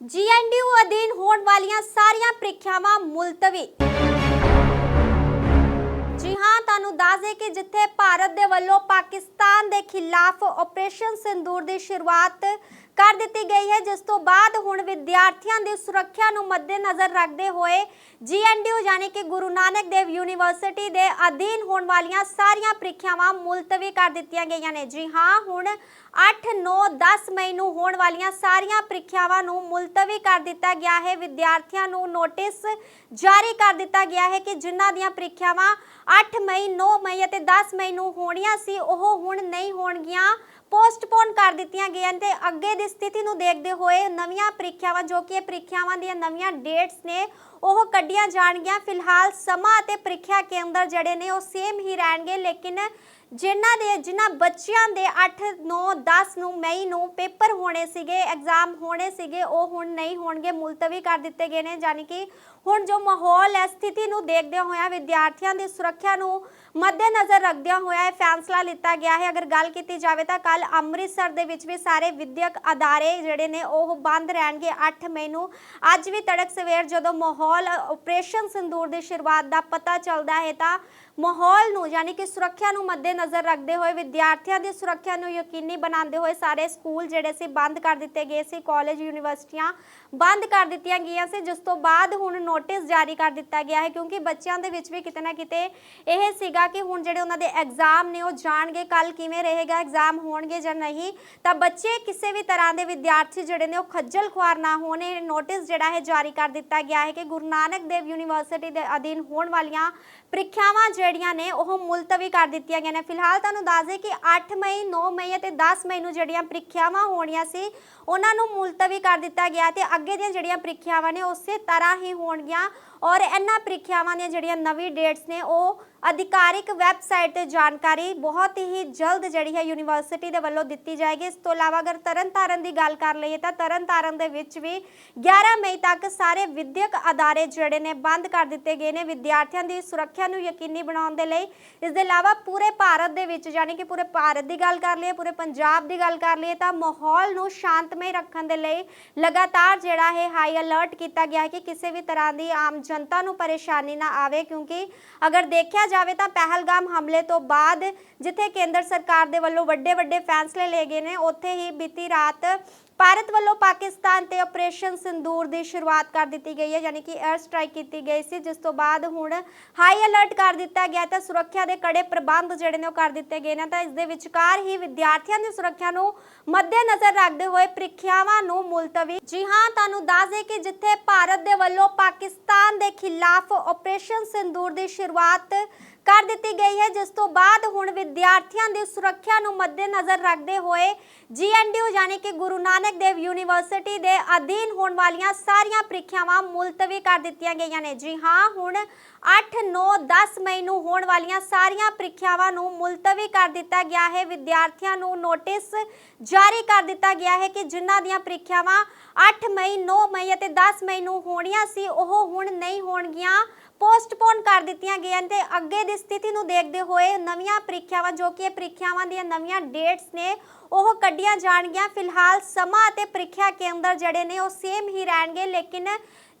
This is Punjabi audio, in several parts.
ਜੀਐਨਡੀਯੂ ਅਧੀਨ ਹੋਣ ਵਾਲੀਆਂ ਸਾਰੀਆਂ ਪ੍ਰੀਖਿਆਵਾਂ ਮੁਲਤਵੀ। ਜੀ ਹਾਂ, ਤੁਹਾਨੂੰ ਦੱਸ ਦੇ ਕਿ ਜਿੱਥੇ ਭਾਰਤ ਦੇ ਵੱਲੋਂ ਪਾਕਿਸਤਾਨ ਦੇ ਖਿਲਾਫ ਆਪਰੇਸ਼ਨ ਸਿੰਦੂਰ ਦੀ ਸ਼ੁਰੂਆਤ ਕਰ ਦਿੱਤੀ ਗਈ ਹੈ, ਜਿਸ ਤੋਂ ਬਾਅਦ ਹੁਣ ਵਿਦਿਆਰਥੀਆਂ ਦੀ ਸੁਰੱਖਿਆ ਨੂੰ ਮੱਦੇਨਜ਼ਰ ਰੱਖਦੇ ਹੋਏ ਜੀਐਨਡੀਯੂ ਯਾਨੀ ਕਿ ਗੁਰੂ ਨਾਨਕ ਦੇਵ ਯੂਨੀਵਰਸਿਟੀ ਦੇ ਅਧੀਨ ਹੋਣ ਵਾਲੀਆਂ ਸਾਰੀਆਂ ਪ੍ਰੀਖਿਆਵਾਂ ਮੁਲਤਵੀ ਕਰ ਦਿੱਤੀਆਂ ਗਈਆਂ ਨੇ। ਜੀ ਹਾਂ, ਹੁਣ 8 9 10 ਮਈ ਨੂੰ ਹੋਣ ਵਾਲੀਆਂ ਸਾਰੀਆਂ ਪ੍ਰੀਖਿਆਵਾਂ ਨੂੰ ਮੁਲਤਵੀ ਕਰ ਦਿੱਤਾ ਗਿਆ ਹੈ। ਵਿਦਿਆਰਥੀਆਂ ਨੂੰ ਨੋਟਿਸ ਜਾਰੀ ਕਰ ਦਿੱਤਾ ਗਿਆ ਹੈ ਕਿ ਜਿਨ੍ਹਾਂ ਦੀਆਂ ਪ੍ਰੀਖਿਆਵਾਂ 8 ਮਈ 9 ਮਈ ਅਤੇ 10 ਮਈ ਨੂੰ ਹੋਣੀਆਂ ਸੀ, ਉਹ ਹੁਣ ਨਹੀਂ ਹੋਣਗੀਆਂ। ਪੋਸਟਪੋਨ ਕਰ ਦਿੱਤੀਆਂ ਗਈਆਂ ਤੇ ਅੱਗੇ ਦੀ ਸਥਿਤੀ ਨੂੰ ਦੇਖਦੇ ਹੋਏ ਨਵੀਆਂ ਪ੍ਰੀਖਿਆਵਾਂ, ਜੋ ਕਿ ਇਹ ਪ੍ਰੀਖਿਆਵਾਂ ਦੀਆਂ ਨਵੀਆਂ ਡੇਟਸ ਨੇ, ਉਹ ਕੱਢੀਆਂ ਜਾਣਗੀਆਂ। ਫਿਲਹਾਲ ਸਮਾਂ ਅਤੇ ਪ੍ਰੀਖਿਆ ਕੇਂਦਰ ਜਿਹੜੇ ਨੇ, ਉਹ ਸੇਮ ਹੀ ਰਹਿਣਗੇ, ਲੇਕਿਨ ਜਿਨ੍ਹਾਂ ਦੇ ਜਿਨ੍ਹਾਂ ਬੱਚਿਆਂ ਦੇ 8 9 10 ਨੂੰ ਮਈ ਨੂੰ ਪੇਪਰ ਹੋਣੇ ਸੀਗੇ ਐਗਜ਼ਾਮ ਹੋਣੇ ਸੀਗੇ, ਉਹ ਹੁਣ ਨਹੀਂ ਹੋਣਗੇ, ਮੁਲਤਵੀ ਕਰ ਦਿੱਤੇ ਗਏ ਨੇ, ਯਾਨੀ ਕਿ ਹੁਣ ਜੋ ਮਾਹੌਲ ਹੈ, ਸਥਿਤੀ ਨੂੰ ਦੇਖਦਿਆਂ ਹੋਇਆਂ ਵਿਦਿਆਰਥੀਆਂ ਦੀ ਸੁਰੱਖਿਆ ਨੂੰ ਮੱਦੇਨਜ਼ਰ ਰੱਖਦਿਆਂ ਹੋਇਆ ਇਹ ਫੈਸਲਾ ਲਿੱਤਾ ਗਿਆ ਹੈ। ਅਗਰ ਗੱਲ ਕੀਤੀ ਜਾਵੇ ਤਾਂ ਕੱਲ ਅੰਮ੍ਰਿਤਸਰ ਦੇ ਵਿੱਚ ਵੀ ਸਾਰੇ ਵਿਦਿਅਕ ਅਦਾਰੇ ਜਿਹੜੇ ਨੇ, ਉਹ ਬੰਦ ਰਹਿਣਗੇ 8 ਮਈ ਨੂੰ। ਅੱਜ ਵੀ ਤੜਕ ਸਵੇਰ ਜਦੋਂ ਮਾਹੌਲ ਆਪਰੇਸ਼ਨ ਸਿੰਦੂਰ ਦੀ ਸ਼ੁਰੂਆਤ ਦਾ ਪਤਾ ਚੱਲਦਾ ਹੈ ਤਾਂ ਮਾਹੌਲ ਨੂੰ, ਯਾਨੀ ਕਿ ਸੁਰੱਖਿਆ ਨੂੰ ਮੱਦੇ ਮੱਦੇਨਜ਼ਰ ਰੱਖਦੇ ਹੋਏ ਵਿਦਿਆਰਥੀਆਂ ਦੀ ਸੁਰੱਖਿਆ ਨੂੰ ਯਕੀਨੀ ਬਣਾਉਂਦੇ ਹੋਏ ਸਾਰੇ ਸਕੂਲ ਜਿਹੜੇ ਸੀ ਬੰਦ ਕਰ ਦਿੱਤੇ ਗਏ ਸੀ, ਕਾਲਜ, ਯੂਨੀਵਰਸਿਟੀਆਂ ਬੰਦ ਕਰ ਦਿੱਤੀਆਂ ਗਈਆਂ ਸੀ, ਜਿਸ ਤੋਂ ਬਾਅਦ ਹੁਣ ਨੋਟਿਸ ਜਾਰੀ ਕਰ ਦਿੱਤਾ ਗਿਆ ਹੈ ਕਿਉਂਕਿ ਬੱਚਿਆਂ ਦੇ ਵਿੱਚ ਵੀ ਕਿਤੇ ਨਾ ਕਿਤੇ ਇਹ ਸੀਗਾ ਕਿ ਹੁਣ ਜਿਹੜੇ ਉਹਨਾਂ ਦੇ ਐਗਜ਼ਾਮ ਨੇ ਉਹ ਜਾਣਗੇ ਕੱਲ ਕਿਵੇਂ ਰਹੇਗਾ ਐਗਜ਼ਾਮ ਹੋਣਗੇ ਜਾਂ ਨਹੀਂ, ਤਾਂ ਬੱਚੇ ਕਿਸੇ ਵੀ ਤਰ੍ਹਾਂ ਦੇ ਵਿਦਿਆਰਥੀ ਜਿਹੜੇ ਨੇ ਉਹ ਖੱਜਲ ਖੁਆਰ ਨਾ ਹੋਣ, ਇਹ ਨੋਟਿਸ ਜਿਹੜਾ ਹੈ ਜਾਰੀ ਕਰ ਦਿੱਤਾ ਗਿਆ ਹੈ ਕਿ ਗੁਰੂ ਨਾਨਕ ਦੇਵ ਯੂਨੀਵਰਸਿਟੀ ਦੇ ਅਧੀਨ ਹੋਣ ਵਾਲੀਆਂ ਪ੍ਰੀਖਿਆਵਾਂ ਜਿਹੜੀਆਂ ਨੇ ਉਹ ਮੁਲਤਵੀ ਕਰ ਦਿੱਤੀਆਂ ਗਈਆਂ ਨੇ। ਫਿਲਹਾਲ ਤੁਹਾਨੂੰ ਦੱਸ ਦੇ ਕਿ 8 ਮਈ 9 ਮਈ ਅਤੇ 10 ਮਈ ਨੂੰ ਜਿਹੜੀਆਂ ਪ੍ਰੀਖਿਆਵਾਂ ਹੋਣੀਆਂ ਸੀ, ਉਹਨਾਂ ਨੂੰ ਮੁਲਤਵੀ ਕਰ ਦਿੱਤਾ ਗਿਆ ਤੇ ਅੱਗੇ ਦੀਆਂ ਜਿਹੜੀਆਂ ਪ੍ਰੀਖਿਆਵਾਂ ਨੇ ਉਸੇ ਤਰ੍ਹਾਂ ਹੀ ਹੋਣਗੀਆਂ ਔਰ ਇਹਨਾਂ ਪ੍ਰੀਖਿਆਵਾਂ ਦੀਆਂ ਜਿਹੜੀਆਂ ਨਵੀਂ ਡੇਟਸ ਨੇ, ਉਹ ਅਧਿਕਾਰਿਕ ਵੈਬਸਾਈਟ ਤੇ ਜਾਣਕਾਰੀ ਬਹੁਤ ਹੀ ਜਲਦ ਜਿਹੜੀ ਹੈ ਯੂਨੀਵਰਸਿਟੀ ਦੇ ਵੱਲੋਂ ਦਿੱਤੀ ਜਾਏਗੀ। ਇਸ ਤੋਂ ਇਲਾਵਾ ਅਗਰ ਤਰਨਤਾਰਨ ਦੀ ਗੱਲ ਕਰ ਲਈਏ ਤਾਂ ਤਰਨਤਾਰਨ ਦੇ ਵਿੱਚ ਵੀ 11 ਮਈ ਤੱਕ ਸਾਰੇ ਵਿਦਿਅਕ ਅਦਾਰੇ ਜਿਹੜੇ ਨੇ ਬੰਦ ਕਰ ਦਿੱਤੇ ਗਏ ਨੇ। ਵਿਦਿਆਰਥੀਆਂ ਦੀ ਸੁਰੱਖਿਆ ਨੂੰ ਯਕੀਨੀ ਬਣਾਉਣ ਦੇ ਲਈ ਇਸ ਦੇ ਇਲਾਵਾ ਪੂਰੇ ਭਾਰਤ ਦੇ ਵਿੱਚ ਯਾਨੀ ਕਿ ਪੂਰੇ ਭਾਰਤ ਦੀ ਗੱਲ ਕਰ ਲਈਏ, ਪੂਰੇ ਪੰਜਾਬ ਦੀ ਗੱਲ ਕਰ ਲਈਏ ਤਾਂ ਮਾਹੌਲ ਨੂੰ ਸ਼ਾਂਤਮਈ ਰੱਖਣ ਦੇ ਲਈ ਲਗਾਤਾਰ ਜਿਹੜਾ ਹੈ ਹਾਈ ਅਲਰਟ ਕੀਤਾ ਗਿਆ ਹੈ ਕਿ ਕਿਸੇ ਵੀ ਤਰ੍ਹਾਂ ਦੀ ਆਮ ਜਨਤਾ ਨੂੰ ਪਰੇਸ਼ਾਨੀ ਨਾ ਆਵੇ। ਕਿਉਂਕਿ ਅਗਰ ਦੇਖਿਆ ਜਾਵੇ ਤਾਂ ਪਹਿਲਗਾਮ ਹਮਲੇ ਤੋਂ ਬਾਅਦ ਜਿੱਥੇ ਕੇਂਦਰ ਸਰਕਾਰ ਦੇ ਵੱਲੋਂ ਵੱਡੇ ਵੱਡੇ ਫੈਸਲੇ ਲਏ ਗਏ ਨੇ, ਉੱਥੇ ਹੀ ਬੀਤੀ ਰਾਤ ਭਾਰਤ ਵੱਲੋਂ ਪਾਕਿਸਤਾਨ ਤੇ ਆਪਰੇਸ਼ਨ ਸਿੰਦੂਰ ਦੀ ਸ਼ੁਰੂਆਤ ਕਰ ਦਿੱਤੀ ਗਈ ਹੈ, ਯਾਨੀ ਕਿ 에ਅਰ ਸਟ੍ਰਾਈਕ ਕੀਤੀ ਗਈ ਸੀ, ਜਿਸ ਤੋਂ ਬਾਅਦ ਹੁਣ ਹਾਈ ਅਲਰਟ ਕਰ ਦਿੱਤਾ ਗਿਆ ਤਾਂ ਸੁਰੱਖਿਆ ਦੇ ਕੜੇ ਪ੍ਰਬੰਧ ਜਿਹੜੇ ਨੇ ਉਹ ਕਰ ਦਿੱਤੇ ਗਏ ਨੇ, ਤਾਂ ਇਸ ਦੇ ਵਿਚਕਾਰ ਹੀ ਵਿਦਿਆਰਥੀਆਂ ਦੀ ਸੁਰੱਖਿਆ ਨੂੰ ਮੱਦੇਨਜ਼ਰ ਰੱਖਦੇ ਹੋਏ ਪ੍ਰੀਖਿਆਵਾਂ ਨੂੰ ਮੁਲਤਵੀ। ਜੀ ਹਾਂ, ਤੁਹਾਨੂੰ ਦੱਸ ਦੇ ਕਿ ਜਿੱਥੇ ਭਾਰਤ ਦੇ ਵੱਲੋਂ ਪਾਕਿਸਤਾਨ ਦੇ ਖਿਲਾਫ ਆਪਰੇਸ਼ਨ ਸਿੰਦੂਰ ਦੀ ਸ਼ੁਰੂਆਤ ਕਰ ਦਿੱਤੀ ਗਈ ਹੈ, ਜਿਸ ਤੋਂ ਬਾਅਦ ਹੁਣ ਵਿਦਿਆਰਥੀਆਂ ਦੀ ਸੁਰੱਖਿਆ ਨੂੰ ਮੱਦੇਨਜ਼ਰ ਰੱਖਦੇ ਹੋਏ ਜੀਐਨਡੀਯੂ ਯਾਨੀ ਕਿ ਗੁਰੂ ਨਾਨਕ ਦੇਵ ਯੂਨੀਵਰਸਿਟੀ ਦੇ ਅਧੀਨ ਹੋਣ ਵਾਲੀਆਂ ਸਾਰੀਆਂ ਪ੍ਰੀਖਿਆਵਾਂ ਮੁਲਤਵੀ ਕਰ ਦਿੱਤੀਆਂ ਗਈਆਂ ਨੇ। ਜੀ ਹਾਂ, ਹੁਣ 8 9 10 ਮਈ ਨੂੰ ਹੋਣ ਵਾਲੀਆਂ ਸਾਰੀਆਂ ਪ੍ਰੀਖਿਆਵਾਂ ਨੂੰ ਮੁਲਤਵੀ ਕਰ ਦਿੱਤਾ ਗਿਆ ਹੈ। ਵਿਦਿਆਰਥੀਆਂ ਨੂੰ ਨੋਟਿਸ ਜਾਰੀ ਕਰ ਦਿੱਤਾ ਗਿਆ ਹੈ ਕਿ ਜਿਨ੍ਹਾਂ ਦੀਆਂ ਪ੍ਰੀਖਿਆਵਾਂ 8 ਮਈ 9 ਮਈ ਅਤੇ 10 ਮਈ ਨੂੰ ਹੋਣੀਆਂ ਸੀ, ਉਹ ਹੁਣ ਨਹੀਂ ਹੋਣਗੀਆਂ। ਪੋਸਟਪੋਨ ਕਰ ਦਿੱਤੀਆਂ ਗਈਆਂ ਤੇ ਅੱਗੇ ਦੀ ਸਥਿਤੀ ਨੂੰ ਦੇਖਦੇ ਹੋਏ ਨਵੀਆਂ ਪ੍ਰੀਖਿਆਵਾਂ, ਜੋ ਕਿ ਇਹ ਪ੍ਰੀਖਿਆਵਾਂ ਦੀਆਂ ਨਵੀਆਂ ਡੇਟਸ ਨੇ, ਉਹ ਕੱਢੀਆਂ ਜਾਣਗੀਆਂ। ਫਿਲਹਾਲ ਸਮਾਂ ਅਤੇ ਪ੍ਰੀਖਿਆ ਕੇਂਦਰ ਜਿਹੜੇ ਨੇ, ਉਹ ਸੇਮ ਹੀ ਰਹਿਣਗੇ, ਲੇਕਿਨ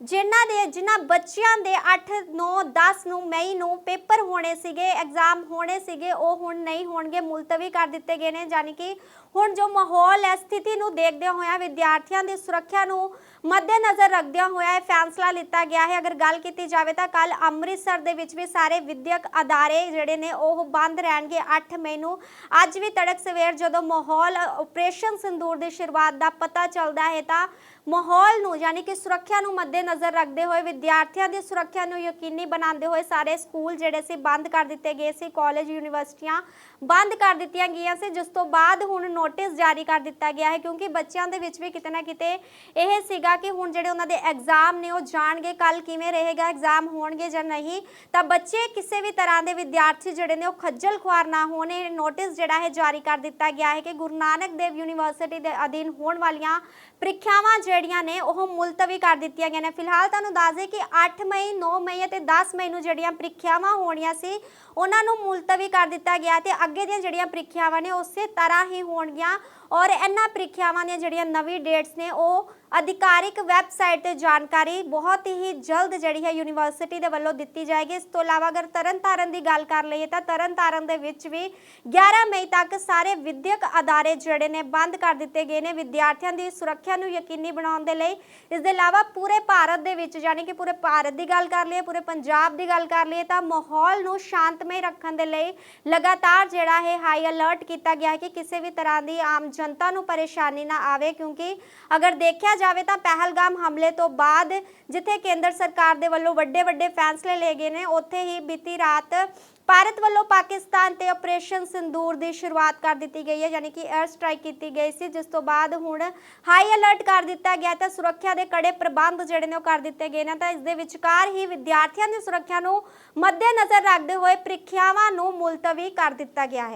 ਜਿਨ੍ਹਾਂ ਦੇ ਜਿਨ੍ਹਾਂ ਬੱਚਿਆਂ ਦੇ 8 9 10 ਨੂੰ ਮਈ ਨੂੰ ਪੇਪਰ ਹੋਣੇ ਸੀਗੇ ਐਗਜ਼ਾਮ ਹੋਣੇ ਸੀਗੇ, ਉਹ ਹੁਣ ਨਹੀਂ ਹੋਣਗੇ, ਮੁਲਤਵੀ ਕਰ ਦਿੱਤੇ ਗਏ ਨੇ, ਯਾਨੀ ਕਿ ਹੁਣ ਜੋ ਮਾਹੌਲ ਹੈ, ਸਥਿਤੀ ਨੂੰ ਦੇਖਦਿਆਂ ਹੋਇਆਂ ਵਿਦਿਆਰਥੀਆਂ ਦੀ ਸੁਰੱਖਿਆ ਨੂੰ ਮੱਦੇਨਜ਼ਰ ਰੱਖਦਿਆਂ ਹੋਇਆ ਇਹ ਫੈਸਲਾ ਲਿੱਤਾ ਗਿਆ ਹੈ। ਅਗਰ ਗੱਲ ਕੀਤੀ ਜਾਵੇ ਤਾਂ ਕੱਲ ਅੰਮ੍ਰਿਤਸਰ ਦੇ ਵਿੱਚ ਵੀ ਸਾਰੇ ਵਿਦਿਅਕ ਅਦਾਰੇ ਜਿਹੜੇ ਨੇ, ਉਹ ਬੰਦ ਰਹਿਣਗੇ 8 ਮਈ ਨੂੰ। ਅੱਜ ਵੀ ਤੜਕ ਸਵੇਰ ਜਦੋਂ ਮਾਹੌਲ ਆਪਰੇਸ਼ਨ ਸਿੰਦੂਰ ਦੀ ਸ਼ੁਰੂਆਤ ਦਾ ਪਤਾ ਚੱਲਦਾ ਹੈ ਤਾਂ ਮਾਹੌਲ ਨੂੰ, ਯਾਨੀ ਕਿ ਸੁਰੱਖਿਆ ਨੂੰ ਮੱਦੇ ਨਜ਼ਰ ਰੱਖਦੇ ਹੋਏ ਵਿਦਿਆਰਥੀਆਂ ਦੀ ਸੁਰੱਖਿਆ ਨੂੰ ਯਕੀਨੀ ਬਣਾਉਂਦੇ ਹੋਏ ਸਾਰੇ ਸਕੂਲ ਜਿਹੜੇ ਸੀ ਬੰਦ ਕਰ ਦਿੱਤੇ ਗਏ ਸੀ, ਕਾਲਜ, ਯੂਨੀਵਰਸਿਟੀਆਂ ਬੰਦ ਕਰ ਦਿੱਤੀਆਂ ਗਈਆਂ ਸੀ, ਜਿਸ ਤੋਂ ਬਾਅਦ ਹੁਣ ਨੋਟਿਸ ਜਾਰੀ ਕਰ ਦਿੱਤਾ ਗਿਆ ਹੈ, ਕਿਉਂਕਿ ਬੱਚਿਆਂ ਦੇ ਵਿੱਚ ਵੀ ਕਿਤੇ ਨਾ ਕਿਤੇ ਇਹ ਸੀਗਾ ਕਿ ਹੁਣ ਜਿਹੜੇ ਉਹਨਾਂ ਦੇ ਐਗਜ਼ਾਮ ਨੇ ਉਹ ਜਾਣਗੇ ਕੱਲ ਕਿਵੇਂ ਰਹੇਗਾ ਐਗਜ਼ਾਮ ਹੋਣਗੇ ਜਾਂ ਨਹੀਂ, ਤਾਂ ਬੱਚੇ ਕਿਸੇ ਵੀ ਤਰ੍ਹਾਂ ਦੇ ਵਿਦਿਆਰਥੀ ਜਿਹੜੇ ਨੇ ਉਹ ਖੱਜਲ ਖੁਆਰ ਨਾ ਹੋਣ, ਇਹ ਨੋਟਿਸ ਜਿਹੜਾ ਹੈ ਜਾਰੀ ਕਰ ਦਿੱਤਾ ਗਿਆ ਹੈ ਕਿ ਗੁਰੂ ਨਾਨਕ ਦੇਵ ਯੂਨੀਵਰਸਿਟੀ ਦੇ ਅਧੀਨ ਹੋਣ ਵਾਲੀਆਂ ਪ੍ਰੀਖਿਆਵਾਂ ਜਿਹੜੀਆਂ ਨੇ ਉਹ ਮੁਲਤਵੀ ਕਰ ਦਿੱਤੀਆਂ ਗਈਆਂ ਨੇ। ਫਿਲਹਾਲ ਤੁਹਾਨੂੰ ਦੱਸ ਦੇ ਕਿ 8 ਮਈ 9 ਮਈ ਅਤੇ 10 ਮਈ ਨੂੰ ਜਿਹੜੀਆਂ ਪ੍ਰੀਖਿਆਵਾਂ ਹੋਣੀਆਂ ਸੀ, ਉਹਨਾਂ ਨੂੰ ਮੁਲਤਵੀ ਕਰ ਦਿੱਤਾ ਗਿਆ ਤੇ ਅੱਗੇ ਦੀਆਂ ਜਿਹੜੀਆਂ ਪ੍ਰੀਖਿਆਵਾਂ ਨੇ, ਉਸੇ ਤਰ੍ਹਾਂ ਹੀ ਹੋਣਗੀਆਂ। ਔਰ ਇਹਨਾਂ ਪ੍ਰੀਖਿਆਵਾਂ ਦੀਆਂ ਜਿਹੜੀਆਂ ਨਵੀਂ ਡੇਟਸ ਨੇ, ਉਹ ਅਧਿਕਾਰਿਕ ਵੈਬਸਾਈਟ ਤੇ ਜਾਣਕਾਰੀ ਬਹੁਤ ਹੀ ਜਲਦ ਜਿਹੜੀ ਹੈ ਯੂਨੀਵਰਸਿਟੀ ਦੇ ਵੱਲੋਂ ਦਿੱਤੀ ਜਾਏਗੀ। ਇਸ ਤੋਂ ਇਲਾਵਾ ਅਗਰ ਤਰਨਤਾਰਨ ਦੀ ਗੱਲ ਕਰ ਲਈਏ ਤਾਂ ਤਰਨਤਾਰਨ ਦੇ ਵਿੱਚ ਵੀ 11 ਮਈ ਤੱਕ ਸਾਰੇ ਵਿਦਿਅਕ ਅਦਾਰੇ ਜਿਹੜੇ ਨੇ ਬੰਦ ਕਰ ਦਿੱਤੇ ਗਏ ਨੇ ਵਿਦਿਆਰਥੀਆਂ ਦੀ ਸੁਰੱਖਿਆ ਨੂੰ ਯਕੀਨੀ ਬਣਾਉਣ ਦੇ ਲਈ। ਇਸ ਦੇ ਇਲਾਵਾ ਪੂਰੇ ਭਾਰਤ ਦੇ ਵਿੱਚ ਯਾਨੀ ਕਿ ਪੂਰੇ ਭਾਰਤ ਦੀ ਗੱਲ ਕਰ ਲਈਏ, ਪੂਰੇ ਪੰਜਾਬ ਦੀ ਗੱਲ ਕਰ ਲਈਏ ਤਾਂ ਮਾਹੌਲ ਨੂੰ ਸ਼ਾਂਤਮਈ ਰੱਖਣ ਦੇ ਲਈ ਲਗਾਤਾਰ ਜਿਹੜਾ ਹੈ ਹਾਈ ਅਲਰਟ ਕੀਤਾ ਗਿਆ ਹੈ ਕਿ ਕਿਸੇ ਵੀ ਤਰ੍ਹਾਂ ਦੀ ਆਮ ਜਨਤਾ ਨੂੰ ਪਰੇਸ਼ਾਨੀ ਨਾ ਆਵੇ, ਕਿਉਂਕਿ ਅਗਰ ਦੇਖਿਆ ਜਾਵੇ ਤਾਂ ਪਹਿਲਗਾਮ ਹਮਲੇ ਤੋਂ ਬਾਅਦ ਜਿੱਥੇ ਕੇਂਦਰ ਸਰਕਾਰ ਦੇ ਵੱਲੋਂ ਵੱਡੇ ਵੱਡੇ ਫੈਸਲੇ ਲਏ ਗਏ ਨੇ, ਉੱਥੇ ਹੀ ਬੀਤੀ ਰਾਤ ਭਾਰਤ ਵੱਲੋਂ ਪਾਕਿਸਤਾਨ ਤੇ ਆਪਰੇਸ਼ਨ ਸਿੰਦੂਰ ਦੀ ਸ਼ੁਰੂਆਤ ਕਰ ਦਿੱਤੀ ਗਈ ਹੈ, ਯਾਨੀ ਕਿ 에ਅਰ ਸਟ੍ਰਾਈਕ ਕੀਤੀ ਗਈ ਸੀ, ਜਿਸ ਤੋਂ ਬਾਅਦ ਹੁਣ ਹਾਈ ਅਲਰਟ ਕਰ ਦਿੱਤਾ ਗਿਆ ਤਾਂ ਸੁਰੱਖਿਆ ਦੇ ਕੜੇ ਪ੍ਰਬੰਧ ਜਿਹੜੇ ਨੇ ਉਹ ਕਰ ਦਿੱਤੇ ਗਏ ਨੇ, ਤਾਂ ਇਸ ਦੇ ਵਿਚਕਾਰ ਹੀ ਵਿਦਿਆਰਥੀਆਂ ਦੀ ਸੁਰੱਖਿਆ ਨੂੰ ਮੱਦੇਨਜ਼ਰ ਰੱਖਦੇ ਹੋਏ ਪ੍ਰੀਖਿਆਵਾਂ ਨੂੰ ਮੁਲਤਵੀ ਕਰ ਦਿੱਤਾ ਗਿਆ ਹੈ।